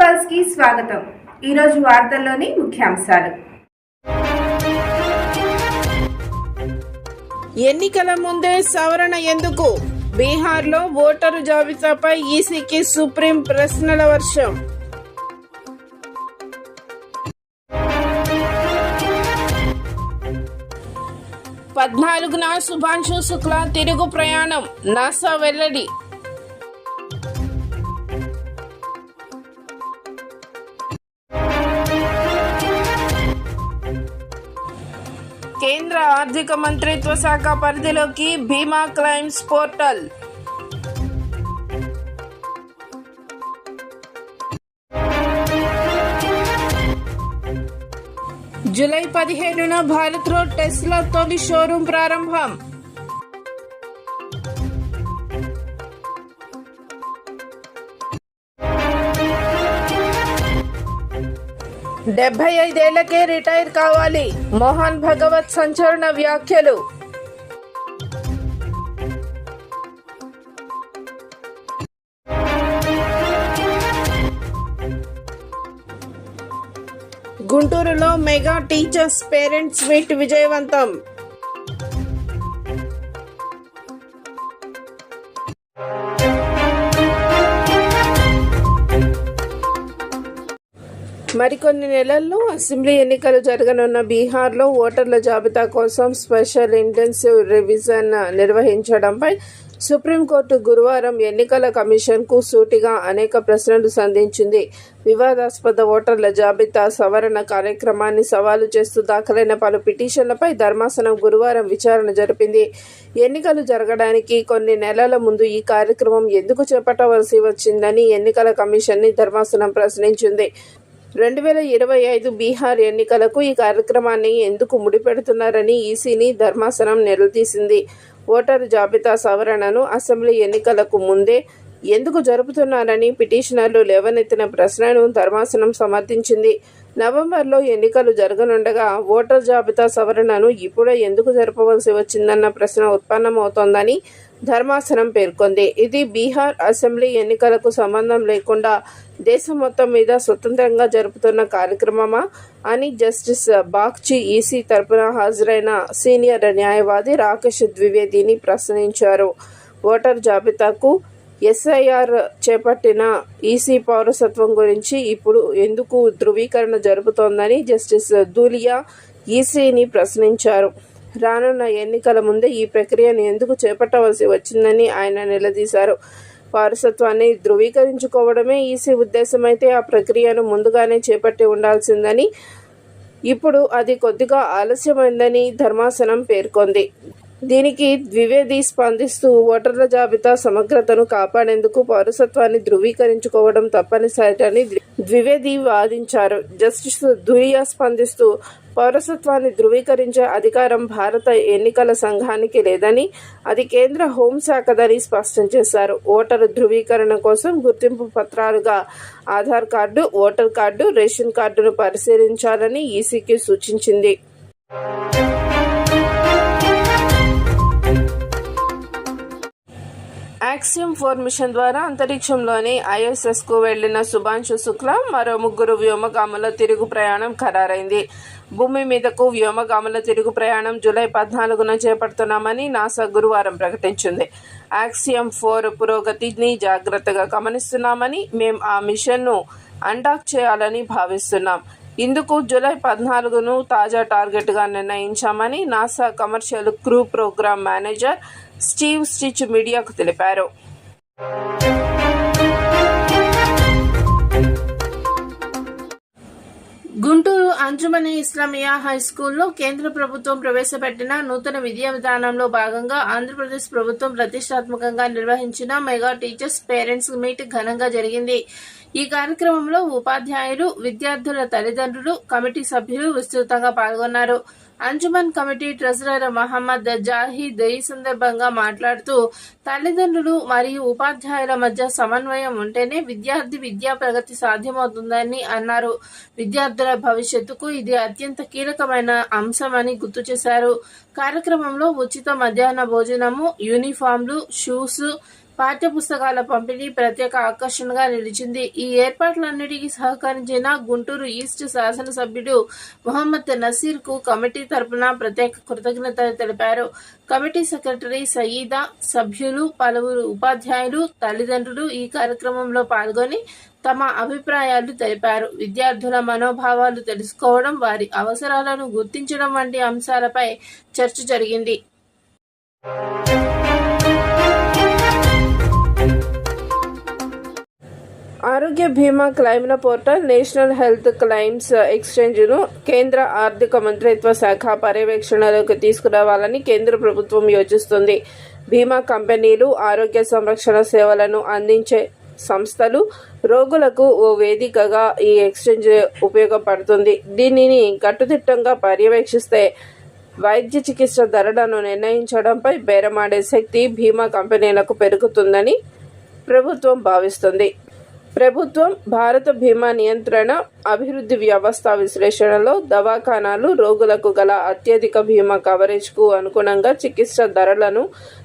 పల్స్కి స్వాగతం. ఈరోజు వార్తల్లోని ముఖ్యాంశాలు. ఎన్నికల ముందే సవరణ ఎందుకు? బీహార్లో ఓటరు జాబితాపై ఈసీకి సుప్రీం ప్రశ్నల వర్షం. పద్నాలుగున శుభాంశు శుక్ల తిరుగు ప్రయాణం. నాసా వెల్లడి. ఆర్థిక మంత్రిత్వ శాఖ పరిధిలోకి బీమా క్లైమ్స్ పోర్టల్ జూలై పదిహేనున భారత్లో టెస్లా తొలి షోరూం ప్రారంభం డెబ్బై ఐదేళ్ళకే రిటైర్ కావాలి. మోహన్ భగవత్ సంచలన వ్యాఖ్యలు. గుంటూరులో మెగా టీచర్స్ పేరెంట్స్ మీట్ విజయవంతం. మరికొన్ని నెలల్లో అసెంబ్లీ ఎన్నికలు జరగనున్న బీహార్లో ఓటర్ల జాబితా కోసం స్పెషల్ ఇంటెన్సివ్ రివిజన్ నిర్వహించడంపై సుప్రీంకోర్టు గురువారం ఎన్నికల కమిషన్కు సూటిగా అనేక ప్రశ్నలు సంధించింది. వివాదాస్పద ఓటర్ల జాబితా సవరణ కార్యక్రమాన్ని సవాలు చేస్తూ దాఖలైన పలు పిటిషన్లపై ధర్మాసనం గురువారం విచారణ జరిపింది. ఎన్నికలు జరగడానికి కొన్ని నెలల ముందు ఈ కార్యక్రమం ఎందుకు చేపట్టవలసి వచ్చిందని ఎన్నికల కమిషన్ని ధర్మాసనం ప్రశ్నించింది. రెండు వేల ఇరవై ఐదు బీహార్ ఎన్నికలకు ఈ కార్యక్రమాన్ని ఎందుకు ముడిపెడుతున్నారని ఈసీని ధర్మాసనం నిలదీసింది ఓటరు జాబితా సవరణను అసెంబ్లీ ఎన్నికలకు ముందే ఎందుకు జరుపుతున్నారని పిటిషనర్లు లేవనెత్తిన ప్రశ్నను ధర్మాసనం సమర్థించింది. నవంబర్లో ఎన్నికలు జరగనుండగా ఓటర్ జాబితా సవరణను ఇప్పుడే ఎందుకు జరపవలసి వచ్చిందన్న ప్రశ్న ఉత్పన్నమవుతోందని ధర్మాసనం పేర్కొంది. ఇది బీహార్ అసెంబ్లీ ఎన్నికలకు సంబంధం లేకుండా దేశం మొత్తం మీద స్వతంత్రంగా జరుపుతున్న కార్యక్రమమా అని జస్టిస్ బాగ్చి ఈసీ తరపున హాజరైన సీనియర్ న్యాయవాది రాకేష్ ద్వివేదిని ప్రశ్నించారు. ఓటర్ జాబితాకు ఎస్ఐఆర్ చేపట్టిన ఈసీ పౌరసత్వం గురించి ఇప్పుడు ఎందుకు ధృవీకరణ జరుపుతోందని జస్టిస్ దూలియా ఈసీని ప్రశ్నించారు. రానున్న ఎన్నికల ముందే ఈ ప్రక్రియను ఎందుకు చేపట్టవలసి వచ్చిందని ఆయన నిలదీశారు. పౌరసత్వాన్ని ధృవీకరించుకోవడమే ఈసీ ఉద్దేశమైతే ఆ ప్రక్రియను ముందుగానే చేపట్టి ఉండాల్సిందని ఇప్పుడు అది కొద్దిగా ఆలస్యమైందని ధర్మాసనం పేర్కొంది. దీనికి ద్వివేది స్పందిస్తూ ఓటర్ల జాబితా సమగ్రతను కాపాడేందుకు పౌరసత్వాన్ని ధృవీకరించుకోవడం తప్పనిసరిటని ద్వివేది వాదించారు. జస్టిస్ దురియా స్పందిస్తూ పౌరసత్వాన్ని ధృవీకరించే అధికారం భారత ఎన్నికల సంఘానికి లేదని అది కేంద్ర హోంశాఖదని స్పష్టం చేశారు. ఓటరు ధృవీకరణ కోసం గుర్తింపు పత్రాలుగా Aadhaar card voter card ration కార్డును పరిశీలించాలని ఈసీకి సూచించింది. యాక్సియం ఫోర్ మిషన్ ద్వారా అంతరిక్షంలోని ఐఎస్ఎస్కు వెళ్ళిన సుభాంషు శుక్లా మరో ముగ్గురు వ్యోమగాముల తిరుగు ప్రయాణం ఖరారైంది. భూమి మీదకు వ్యోమగాముల తిరుగు ప్రయాణం జూలై పద్నాలుగున చేపడుతున్నామని నాసా గురువారం ప్రకటించింది. యాక్సియం ఫోర్ పురోగతిని జాగ్రత్తగా గమనిస్తున్నామని మేం ఆ మిషన్ను అండాక్ చేయాలని భావిస్తున్నాం. ఇందుకు జూలై పద్నాలుగును తాజా టార్గెట్గా నిర్ణయించామని NASA commercial crew program manager Steve Stich మీడియాకు తెలిపారు. గుంటూరు అంజుమని ఇస్లామియా హై స్కూల్లో కేంద్ర ప్రభుత్వం ప్రవేశపెట్టిన నూతన విద్యా విధానంలో భాగంగా ఆంధ్రప్రదేశ్ ప్రభుత్వం ప్రతిష్టాత్మకంగా నిర్వహించిన మెగా టీచర్స్ పేరెంట్స్ మీట్ ఘనంగా జరిగింది. ఈ కార్యక్రమంలో ఉపాధ్యాయులు విద్యార్థుల తల్లిదండ్రులు కమిటీ సభ్యులు విస్తృతంగా పాల్గొన్నారు. అంజుమన్ కమిటీ ట్రెజరర్ మహమ్మద్ జాహీద్ ఈ సందర్భంగా మాట్లాడుతూ తల్లిదండ్రులు మరియు ఉపాధ్యాయుల మధ్య సమన్వయం ఉంటేనే విద్యార్థి విద్యా ప్రగతి సాధ్యమవుతుందని అన్నారు. విద్యార్థుల భవిష్యత్తుకు ఇది అత్యంత కీలకమైన అంశమని గుర్తు చేశారు. కార్యక్రమంలో ఉచిత మధ్యాహ్న భోజనము యూనిఫామ్లు షూస్ పాఠ్య పుస్తకాల పంపిణీ ప్రత్యేక ఆకర్షణగా నిలిచింది. ఈ ఏర్పాట్లన్నిటికీ సహకరించిన గుంటూరు ఈస్ట్ శాసనసభ్యుడు మొహమ్మద్ నసీర్కు కమిటీ తరపున ప్రత్యేక కృతజ్ఞతలు తెలిపారు. కమిటీ సెక్రటరీ సయీదా సభ్యులు పలువురు ఉపాధ్యాయులు తల్లిదండ్రులు ఈ కార్యక్రమంలో పాల్గొని తమ అభిప్రాయాలు తెలిపారు. విద్యార్థుల మనోభావాలు తెలుసుకోవడం వారి అవసరాలను గుర్తించడం వంటి అంశాలపై చర్చ జరిగింది. ఆరోగ్య బీమా క్లైమ్ల పోర్టల్ నేషనల్ హెల్త్ క్లైమ్స్ ఎక్స్చేంజ్ను కేంద్ర ఆర్థిక మంత్రిత్వ శాఖ పర్యవేక్షణలోకి తీసుకురావాలని కేంద్ర ప్రభుత్వం యోచిస్తుంది. బీమా కంపెనీలు ఆరోగ్య సంరక్షణ సేవలను అందించే సంస్థలు రోగులకు ఓ వేదికగా ఈ ఎక్స్చేంజ్ ఉపయోగపడుతుంది. దీనిని కట్టుదిట్టంగా పర్యవేక్షిస్తే వైద్య చికిత్స ధరలను నిర్ణయించడంపై బేరమాడే శక్తి బీమా కంపెనీలకు పెరుగుతుందని ప్రభుత్వం భావిస్తుంది. ప్రభుత్వం భారత బీమా నియంత్రణ అభివృద్ధి వ్యవస్థ విశ్లేషణలో దవాఖానాలు రోగులకు గల అత్యధిక బీమా కవరేజ్కు అనుగుణంగా చికిత్స ధరలను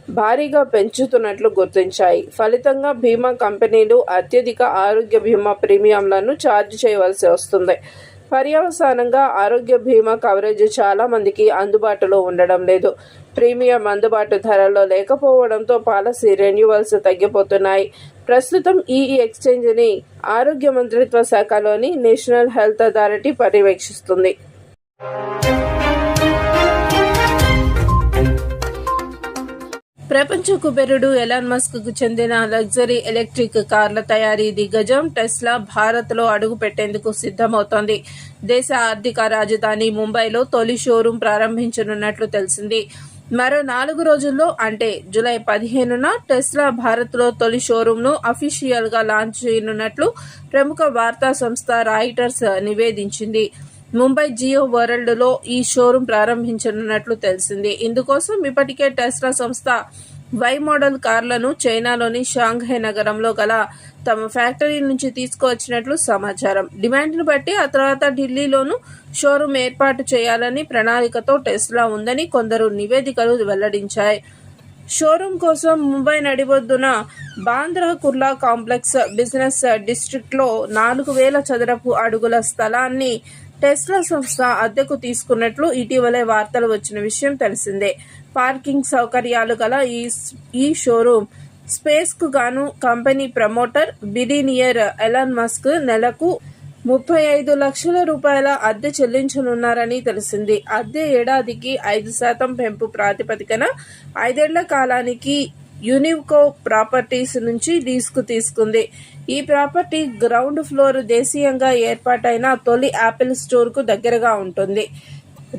భారీగా పెంచుతున్నట్లు గుర్తించాయి. ఫలితంగా బీమా కంపెనీలు అత్యధిక ఆరోగ్య బీమా ప్రీమియంలను ఛార్జ్ చేయవలసి వస్తుంది. పర్యవసానంగా ఆరోగ్య బీమా కవరేజ్ చాలా మందికి అందుబాటులో ఉండడం లేదు. ప్రీమియం అందుబాటు ధరల్లో లేకపోవడంతో పాలసీ రెన్యువల్స్ తగ్గిపోతున్నాయి. ప్రస్తుతం ఈ ఎక్స్చేంజ్ని ఆరోగ్య మంత్రిత్వ శాఖలోని నేషనల్ హెల్త్ అథారిటీ పర్యవేక్షిస్తుంది. ప్రపంచ కుబెరుడు ఎలాన్ మస్క్కు చెందిన లగ్జరీ ఎలక్ట్రిక్ కార్ల తయారీ దిగ్గజం టెస్లా భారత్లో అడుగు పెట్టేందుకు సిద్ధమవుతోంది. దేశ ఆర్థిక రాజధాని ముంబైలో తొలి షోరూం ప్రారంభించనున్నట్లు తెలిసింది. మరో నాలుగు రోజుల్లో అంటే జూలై పదిహేనున టెస్లా భారత్లో తొలి షోరూంను అఫీషియల్గా లాంచ్ చేయనున్నట్లు ప్రముఖ వార్తా సంస్థ రాయిటర్స్ నివేదించింది. ముంబై జియో వరల్డ్లో ఈ షోరూం ప్రారంభించనున్నట్లు తెలిసింది. ఇందుకోసం ఇప్పటికే టెస్లా సంస్థ వై మోడల్ కార్లను చైనాలోని షాంఘై నగరంలో గల తమ ఫ్యాక్టరీ నుంచి తీసుకువచ్చినట్లు సమాచారం. డిమాండ్ను బట్టి ఆ తర్వాత ఢిల్లీలోనూ షోరూం ఏర్పాటు చేయాలని ప్రణాళికతో టెస్లా ఉందని కొందరు నివేదికలు వెల్లడించాయి. షోరూం కోసం ముంబై నడిబొద్దున బాంద్రా కుర్లా కాంప్లెక్స్ బిజినెస్ డిస్ట్రిక్ట్లో నాలుగు వేల చదరపు అడుగుల స్థలాన్ని టెస్లా సంస్థ అద్దెకు తీసుకున్నట్లు ఇటీవలే వార్తలు వచ్చిన విషయం తెలిసిందే. పార్కింగ్ సౌకర్యాలు గల ఈ ఈ షోరూం స్పేస్కు గాను company promoter billionaire Elon Musk నెలకు ముప్పై ఐదు లక్షల రూపాయల అద్దె చెల్లించనున్నారని తెలిసింది. అద్దె ఏడాదికి ఐదు శాతం పెంపు ప్రాతిపదికన ఐదేళ్ళ కాలానికి యునివ్కో ప్రాపర్టీస్ నుంచి లీజుకు తీసుకుంది. ఈ ప్రాపర్టీ గ్రౌండ్ ఫ్లోర్ దేశీయంగా ఏర్పాటైన తొలి యాపిల్ స్టోర్కు దగ్గరగా ఉంటుంది.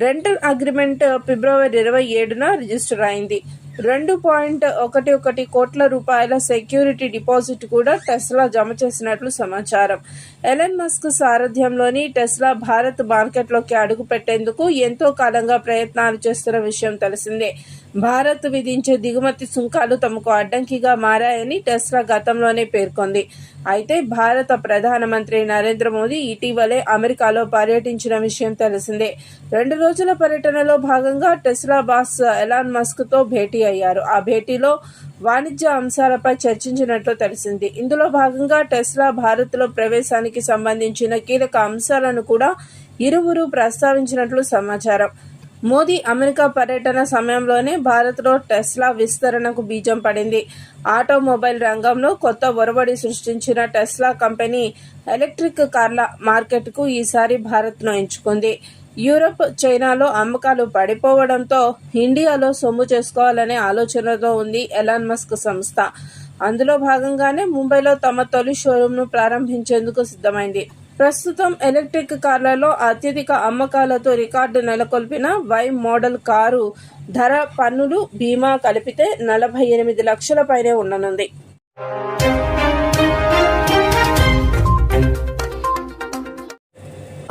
రెంటల్ అగ్రిమెంట్ ఫిబ్రవరి ఇరవై ఏడున రిజిస్టర్ అయింది. రెండు పాయింట్ ఒకటి ఒకటి కోట్ల రూపాయల సెక్యూరిటీ డిపాజిట్ కూడా టెస్లా జమ చేసినట్లు సమాచారం. ఎలన్ మస్క్ సారథ్యంలోని టెస్లా భారత్ మార్కెట్లోకి అడుగు పెట్టేందుకు ఎంతో కాలంగా ప్రయత్నాలు చేస్తున్న విషయం తెలిసిందే. భారత్ విధించే దిగుమతి సుంకాలు తమకు అడ్డంకిగా మారాయని టెస్లా గతంలోనే పేర్కొంది. అయితే భారత ప్రధానమంత్రి నరేంద్ర మోదీ ఇటీవలే అమెరికాలో పర్యటించిన విషయం తెలిసిందే. రెండు రోజుల పర్యటనలో భాగంగా టెస్లా బాస్ ఎలాన్ మస్క్తో భేటీ అయ్యారు. ఆ భేటీలో వాణిజ్య అంశాలపై చర్చించినట్లు తెలిసింది. ఇందులో భాగంగా టెస్లా భారత్లో ప్రవేశానికి సంబంధించిన కీలక అంశాలను కూడా ఇరువురు ప్రస్తావించినట్లు సమాచారం. మోదీ అమెరికా పర్యటన సమయంలోనే భారత్లో టెస్లా విస్తరణకు బీజం పడింది. ఆటోమొబైల్ రంగంలో కొత్త ఒరవడి సృష్టించిన టెస్లా కంపెనీ ఎలక్ట్రిక్ కార్ల మార్కెట్కు ఈసారి భారత్ను ఎంచుకుంది. యూరప్ చైనాలో అమ్మకాలు పడిపోవడంతో ఇండియాలో సొమ్ము చేసుకోవాలనే ఆలోచనతో ఉంది ఎలాన్ మస్క్ సంస్థ. అందులో భాగంగానే ముంబైలో తమ తొలి షోరూంను ప్రారంభించేందుకు సిద్ధమైంది. ప్రస్తుతం ఎలక్ట్రిక్ కార్లలో అత్యధిక అమ్మకాలతో రికార్డు నెలకొల్పిన వై మోడల్ కారు ధర పన్నులు బీమా కలిపితే నలభై ఎనిమిది లక్షల పైనే ఉండనుంది.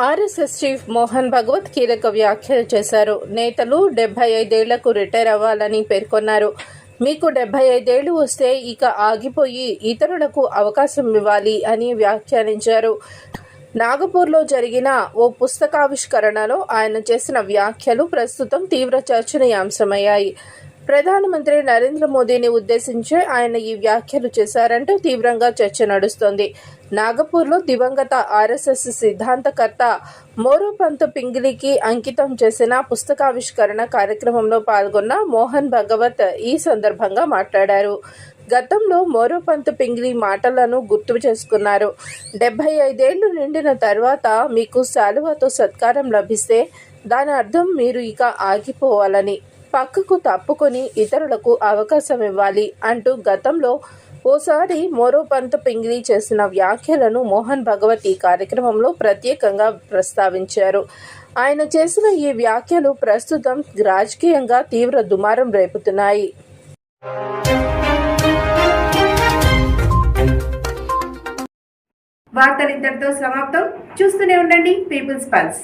ఆర్ఎస్ఎస్ చీఫ్ మోహన్ భగవత్ కీలక వ్యాఖ్యలు చేశారు. నేతలు డెబ్బై ఐదేళ్ళకు రిటైర్ అవ్వాలని పేర్కొన్నారు. మీకు డెబ్బై ఐదేళ్ళు వస్తే ఇక ఆగిపోయి ఇతరులకు అవకాశం ఇవ్వాలి అని వ్యాఖ్యానించారు. నాగపూర్లో జరిగిన ఓ పుస్తకావిష్కరణలో ఆయన చేసిన వ్యాఖ్యలు ప్రస్తుతం తీవ్ర చర్చనీయాంశమయ్యాయి. ప్రధానమంత్రి నరేంద్ర మోదీని ఉద్దేశించి ఆయన ఈ వ్యాఖ్యలు చేశారంటూ తీవ్రంగా చర్చ నడుస్తోంది. నాగపూర్లో దివంగత ఆర్ఎస్ఎస్ సిద్ధాంతకర్త మోరోపంత్ పింగిలికి అంకితం చేసిన పుస్తకావిష్కరణ కార్యక్రమంలో పాల్గొన్న మోహన్ భగవత్ ఈ సందర్భంగా మాట్లాడారు. గతంలో మోరోపంత్ పింగిలి మాటలను గుర్తు చేసుకున్నారు. డెబ్బై ఐదేళ్ళు నిండిన తర్వాత మీకు శాలువాతో సత్కారం లభిస్తే దాని అర్థం మీరు ఇక ఆగిపోవాలని పక్కకు తప్పుకొని ఇతరులకు అవకాశం ఇవ్వాలి అంటూ గతంలో ఓసారి మోరోపంత్ పింగిలి చేసిన వ్యాఖ్యలను మోహన్ భగవత్ ఈ కార్యక్రమంలో ప్రత్యేకంగా ప్రస్తావించారు. ఆయన చేసిన ఈ వ్యాఖ్యలు ప్రస్తుతం రాజకీయంగా తీవ్ర దుమారం రేపుతున్నాయి. వార్తలు ఇంతటితో సమాప్తం. చూస్తూనే ఉండండి. People's pulse.